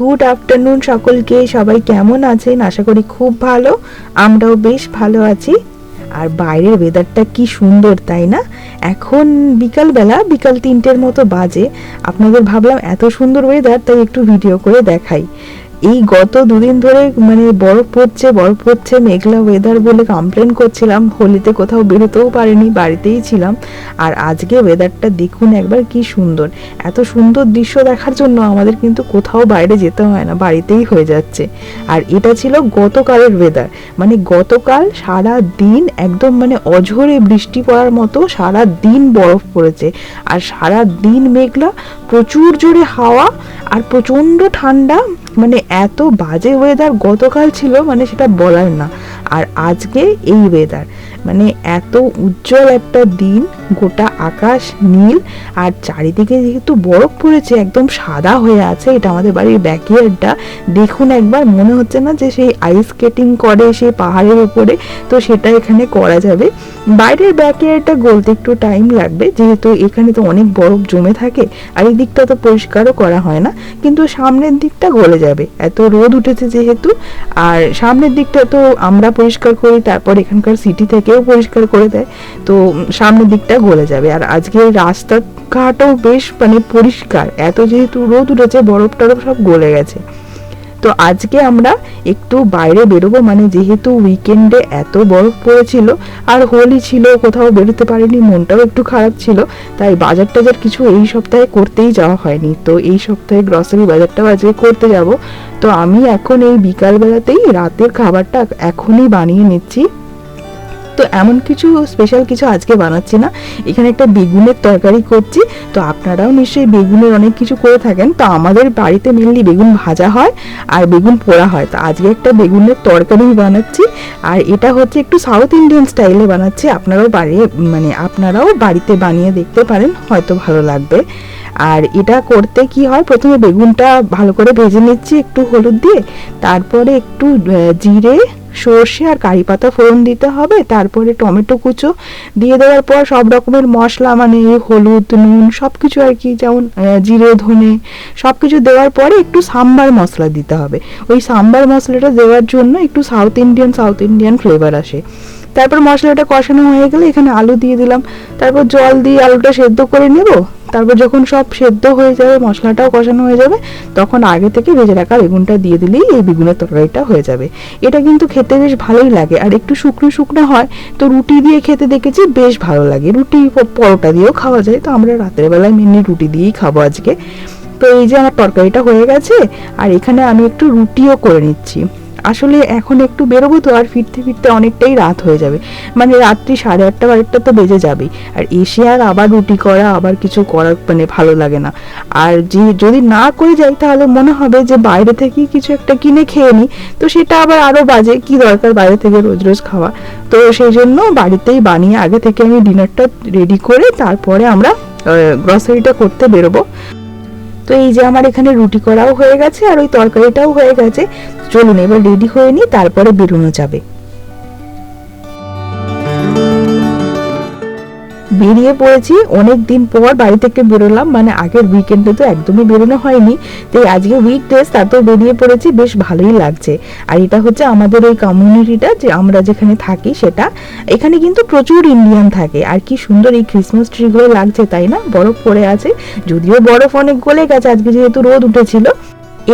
Good afternoon সকলকে। সবাই কেমন আছেন? আশা করি খুব ভালো। আমরাও বেশ ভালো আছি। আর বাইরের ওয়েদারটা কি সুন্দর, তাই না? এখন বিকালবেলা, বিকাল তিনটের মতো বাজে। আপনাদের ভাবলাম এত সুন্দর ওয়েদার তাই একটু ভিডিও করে দেখাই। এই গত দুদিন ধরে মানে বরফ পড়ছে বরফ পড়ছে, মেঘলা ওয়েদার বলে কমপ্লেন করছিলাম। হোলিতে কোথাও বেরোতেও পারিনি, বাড়িতেই ছিলাম। আর আজকে ওয়েদারটা দেখুন একবার কি সুন্দর। এত সুন্দর দৃশ্য দেখার জন্য আমাদের কিন্তু কোথাও বাইরে যেতে হয় না, বাড়িতেই হয়ে যাচ্ছে। আর এটা ছিল গতকালের ওয়েদার মানে গতকাল সারা দিন একদম মানে অঝরে বৃষ্টি পড়ার মতো সারা দিন বরফ পড়েছে। আর সারা দিন মেঘলা, প্রচুর জোরে হাওয়া আর প্রচণ্ড ঠান্ডা মানে এত বাজে ওয়েদার গতকাল ছিল মানে সেটা বলার না। আর আজকে এই ওয়েদার মানে এত উজ্জ্বল একটা দিন গোটা আকাশ নীল আর চারিদিকে যেহেতু বরফ পড়েছে, একদম সাদা হয়ে আছে, এটা আমাদের বাড়ির ব্যাকইয়ার্ডটা দেখুন একবার, মনে হচ্ছে না যে সেই আইস স্কেটিং করে সেই পাহাড়ের উপরে, তো সেটা এখানে করা যাবে। বাইরের ব্যাকইয়ার্ডটা গলতে একটু টাইম লাগবে, যেহেতু এখানে তো অনেক বরফ জমে থাকে, আর এই দিকটা তো পরিষ্কারও করা হয় না, কিন্তু সামনের দিকটা গলে যাবে। এত রোদ উঠেছে যেহেতু, আর সামনের দিকটা তো আমরা পরিষ্কার করি, তারপর এখানকার সিটি থেকেও পরিষ্কার করে দেয়। তো সামনের দিকটা গলে যাবে। আর আজকে রাস্তাঘাটও বেশ মানে পরিষ্কার। এত যেহেতু রোদ উঠেছে বরফ টরফ সব গলে গেছে। তো আজকে আমরা একটু বাইরে বেরোবো। মানে যেহেতু উইকেন্ডে এত বরফ পড়েছিল, আর হোলি ছিল, কোথাও বেরোতে পারিনি, মনটাও একটু খারাপ ছিল। তাই বাজার টাজার কিছু এই সপ্তাহে করতেই যাওয়া হয়নি। তো এই সপ্তাহে গ্রসারি বাজারটাও আজকে করতে যাব। তো আমি এখন এই বিকালবেলাতেই রাতের খাবারটা এখনই বানিয়ে নিচ্ছি। তো এমন কিছু স্পেশাল কিছু আজকে বানাচ্ছি না। এখানে একটা বেগুনের তরকারি করছি। তো আপনারাও নিশ্চয়ই বেগুনের অনেক কিছু করে থাকেন। তো আমাদের বাড়িতে মেনলি বেগুন ভাজা হয় আর বেগুন পোড়া হয়। তো আজকে একটা বেগুনের তরকারি বানাচ্ছি। আর এটা হচ্ছে একটু সাউথ ইন্ডিয়ান স্টাইলে বানাচ্ছি। আপনারাও বাড়ি মানে আপনারাও বাড়িতে বানিয়ে দেখতে পারেন, হয়তো ভালো লাগবে। আর এটা করতে কি হয়? প্রথমে বেগুনটা ভালো করে ভেজে নিচ্ছি একটু হলুদ দিয়ে। তারপরে একটু জিরে সর্ষে আর কারি পাতা ফোড়ন দিতে হবে, তারপরে টমেটো কুচো দিয়ে দেওয়ার পর সব রকমের মশলা মানে হলুদ, নুন সব কিছু আর কি, যেমন জিরে, ধনে সব কিছু দেওয়ার পরে একটু সাম্বার মশলা দিতে হবে। ওই সাম্বার মশলাটা দেওয়ার জন্য একটু South Indian South Indian flavour আসে। তারপর মশলাটা কষানো হয়ে গেলে এখানে আলু দিয়ে দিলাম। তারপর জল দিয়ে আলুটা সেদ্ধ করে নেব। তারপর যখন সব সেদ্ধ হয়ে যাবে, মশলাটাও কষানো হয়ে যাবে, তখন আগে থেকে ভেজে রাখা বেগুনটা দিয়ে দিলেই এই বেগুনের তরকারিটা হয়ে যাবে। এটা কিন্তু খেতে বেশ ভালোই লাগে। আর একটু শুকনো শুকনো হয়, তো রুটি দিয়ে খেতে দেখেছি বেশ ভালো লাগে। রুটি পরোটা দিয়েও খাওয়া যায়। তো আমরা রাতের বেলায় মেনলি রুটি দিয়েই খাব আজকে। তো এই যে আমার তরকারিটা হয়ে গেছে, আর এখানে আমি একটু রুটিও করে নিচ্ছি। আসলে এখন একটু বেরোবো তো, আর ফিরতে ফিরতে অনেকটাই রাত হয়ে যাবে। মানে রাত্রি সাড়ে আটটা, বারোটা তো বেজে যাবেই। আর এসে আর আবার রুটি করা, আবার কিছু করার মানে ভালো লাগে না। আর যে, যদি না করে যাই, তাহলে মনে হবে যে বাইরে থেকেই কিছু একটা কিনে খেয়ে নিই। তো সেটা আবার আরও বাজে, কি দরকার বাইরে থেকে রোজ রোজ খাওয়া? তো সেই জন্য বাড়িতেই বানিয়ে আগে থেকে আমি ডিনারটা রেডি করে তারপরে আমরা গ্রসারিটা করতে বেরোবো। তো এই যে আমার এখানে রুটি করাও হয়ে গেছে আর ওই তরকারিটাও হয়ে গেছে। চলুন, এবার রেডি হয়ে নিই, তারপরে বেরোনো যাবে। বেরিয়ে পড়েছি। অনেক দিন পর বাড়ি থেকে বেরোলাম। মানে আগের উইকেন্ডে তো একদমই বেরোনো হয়নি। তাই আজকে উইকডেজ তাতেও বেরিয়ে পড়েছি। বেশ ভালোই লাগছে। আর এটা হচ্ছে আমাদের ওই কমিউনিটিটা যে আমরা যেখানে থাকি সেটা। এখানে কিন্তু প্রচুর ইন্ডিয়ান থাকে। আর কি সুন্দর এই ক্রিসমাস ট্রিগুলো লাগছে, তাই না? বরফ পড়ে আছে। যদিও বরফ অনেক গলে গেছে, আজকে যেহেতু রোদ উঠেছিল।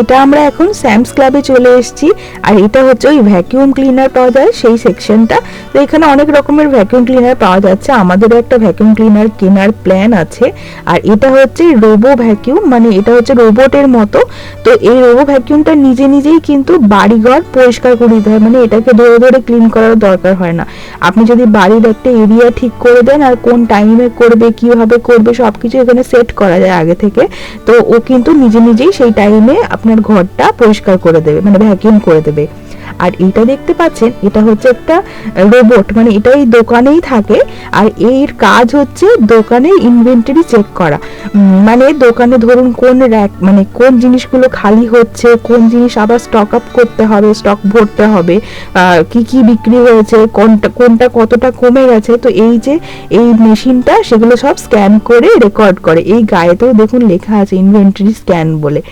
এটা আমরা এখন স্যামস ক্লাবে চলে এসেছি, আর এটা হচ্ছে ওই ভ্যাকিউম ক্লিনার পাওয়া যায় সেই সেকশনটা তো এখানে অনেক রকমের ভ্যাকিউম ক্লিনার পাওয়া যাচ্ছে, আমাদেরও একটা ভ্যাকিউম ক্লিনার কেনার প্ল্যান আছে। আর এটা হচ্ছে রোবো ভ্যাকিউম মানে এটা হচ্ছে রোবটের মতো। তো এই রোবো ভ্যাকিউমটা নিজে নিজেই কিন্তু বাড়িঘর পরিষ্কার করে দিতে হয় মানে এটাকে ধরে ধরে ক্লিন করার দরকার হয় না। আপনি যদি বাড়ির একটা এরিয়া ঠিক করে দেন, আর কোন টাইমে করবে, কীভাবে করবে সব কিছু এখানে সেট করা যায় আগে থেকে। তো ও কিন্তু নিজে নিজেই সেই টাইমে আপনার ঘরটা পরিষ্কার করে দেবে মানে ভ্যাকিউম করে দেবে। আর এটা দেখতে পাচ্ছেন, এটা হচ্ছে একটা রোবট মানে এটা এই দোকানেই থাকে। আর এর কাজ হচ্ছে দোকানে ইনভেন্টরি চেক করা। মানে দোকানে ধরুন কোন র্যাক মানে কোন জিনিসগুলো খালি হচ্ছে, কোন জিনিস আবার স্টক আপ করতে হবে স্টক ভরতে হবে কি কি বিক্রি হয়েছে, কোনটা কোনটা কতটা কমে গেছে। তো এই যে, এই মেশিনটা সেগুলো সব স্ক্যান করে রেকর্ড করে। এই গায়েতেও দেখুন লেখা আছে ইনভেন্টরি স্ক্যান বলে।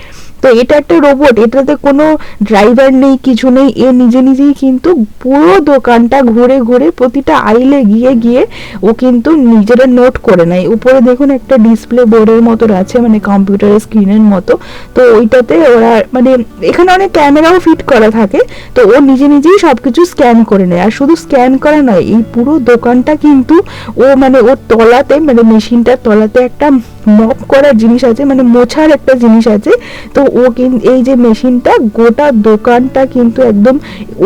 তো এটা একটা রোবট এটাতে কোনো ড্রাইভার নেই, কিছু নেই, এ নিজে নিজেই কিন্তু পুরো দোকানটা ঘুরে ঘুরে প্রতিটা আইলে গিয়ে গিয়ে ও কিন্তু নিজেরা নোট করে নেয়। উপরে দেখুন একটা ডিসপ্লে বোর্ডের মতো আছে মানে কম্পিউটারের স্ক্রিনের মতো। তো ওইটাতে ওরা মানে এখানে অনেক ক্যামেরাও ফিট করা থাকে, তো ও নিজে নিজেই সব কিছু স্ক্যান করে নেয়। আর শুধু স্ক্যান করা নয়, এই পুরো দোকানটা কিন্তু ও মানে ওর তলাতে মানে মেশিনটার তলাতে একটা মপ করার জিনিস আছে মানে মোছার একটা জিনিস আছে। তো ও কিন্তু এই যে মেশিনটা গোটা দোকানটা কিন্তু একদম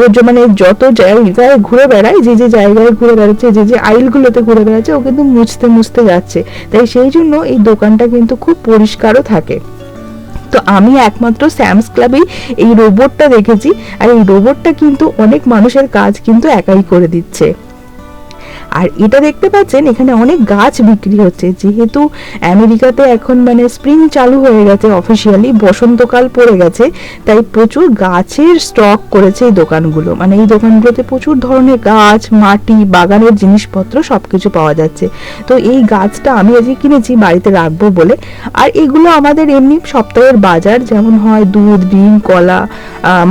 ও যে মানে যত জায়গায় ঘুরে বেড়ায়, যে যে জায়গায় ঘুরে বেড়াচ্ছে, যে যে আইলগুলোতে ঘুরে বেড়াচ্ছে, ও কিন্তু মুছতে মুছতে যাচ্ছে। তাই সেই জন্য এই দোকানটা কিন্তু খুব পরিষ্কারও থাকে। তো আমি একমাত্র স্যামস ক্লাবেই এই রোবটটা দেখেছি, আর এই রোবটটা কিন্তু অনেক মানুষের কাজ কিন্তু একাই করে দিচ্ছে। আর এটা দেখতে পাচ্ছেন, এখানে অনেক গাছ বিক্রি হচ্ছে। যেহেতু আমেরিকাতে এখন মানে স্প্রিং চালু হয়ে গেছে অফিসিয়ালি বসন্তকাল পড়ে গেছে, তাই প্রচুর গাছের স্টক করেছে এই দোকানগুলো। মানে এই দোকানগুলোতে প্রচুর ধরনের গাছ, মাটি, বাগানের জিনিসপত্র সবকিছু পাওয়া যাচ্ছে। তো এই গাছটা আমি আজকে কিনেছি, বাড়িতে রাখব বলে। আর এগুলো আমাদের এমনি সপ্তাহের বাজার, যেমন হয় দুধ, ডিম, কলা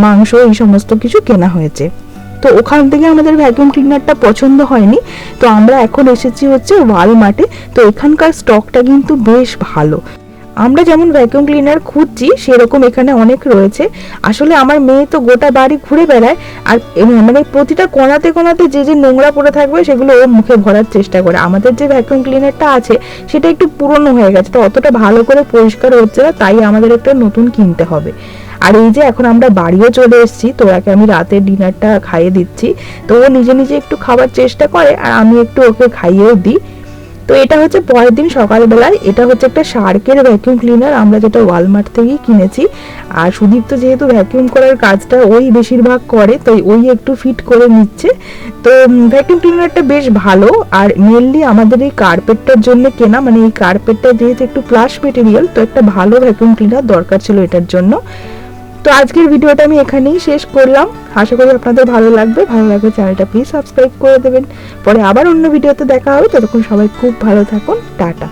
মাংস, এই সমস্ত কিছু কেনা হয়েছে। তো ওখান থেকে আমাদের ভ্যাকিউম ক্লিনারটা পছন্দ হয়নি। তো আমরা এখন এসেছি হচ্ছে ওয়ালমার্টে। তো এখানকার স্টকটা কিন্তু বেশ ভালো। আমরা যেমন ভ্যাকুয়াম ক্লিনার খুঁজছি, সেরকম এখানে অনেক রয়েছে। আসলে আমার মেয়ে তো গোটা বাড়ি ঘুরে বেড়ায়, আর মানে প্রতিটা কোণাতে কোনাতে যে যে নোংরা পড়ে থাকবে, সেগুলো ও মুখে ভরার চেষ্টা করে। আমাদের যে ভ্যাকুয়াম ক্লিনারটা আছে, সেটা একটু পুরনো হয়ে গেছে, তো অতটা ভালো করে পরিষ্কার হচ্ছে না, তাই আমাদের একটা নতুন কিনতে হবে। আর এই যে এখন আমরা বাড়িও চলে এসেছি, তো ওকে আমি রাতের ডিনারটা খাইয়ে দিচ্ছি। তো ও নিজে নিজে একটু খাবার চেষ্টা করে, আর আমি একটু ওকে খাইয়েও দিই। তো এটা হচ্ছে পরের দিন সকালবেলায়। এটা হচ্ছে একটা শার্কের ভ্যাকিউম ক্লিনার আমরা যেটা ওয়ালমার্ট থেকেই কিনেছি। আর সুদীপ্ত যেহেতু ভ্যাকিউম করার কাজটা ওই বেশিরভাগ করে তো ওই একটু ফিট করে নিচ্ছে। তো ভ্যাকিউম ক্লিনারটা বেশ ভালো, আর মেনলি আমাদের এই কার্পেটটার জন্য কেনা মানে এই কার্পেটটা যেহেতু একটু প্লাস মেটেরিয়াল তো একটা ভালো ভ্যাকিউম ক্লিনার দরকার ছিল এটার জন্য। তো আজকের ভিডিওটা আমি এখানেই শেষ করলাম। আশা করি আপনাদের ভালো লাগবে। ভালো লাগলে চ্যানেলটা প্লিজ সাবস্ক্রাইব করে দেবেন। পরে আবার অন্য ভিডিওতে দেখা হবে। ততক্ষণ সবাই খুব ভালো থাকুন। টাটা।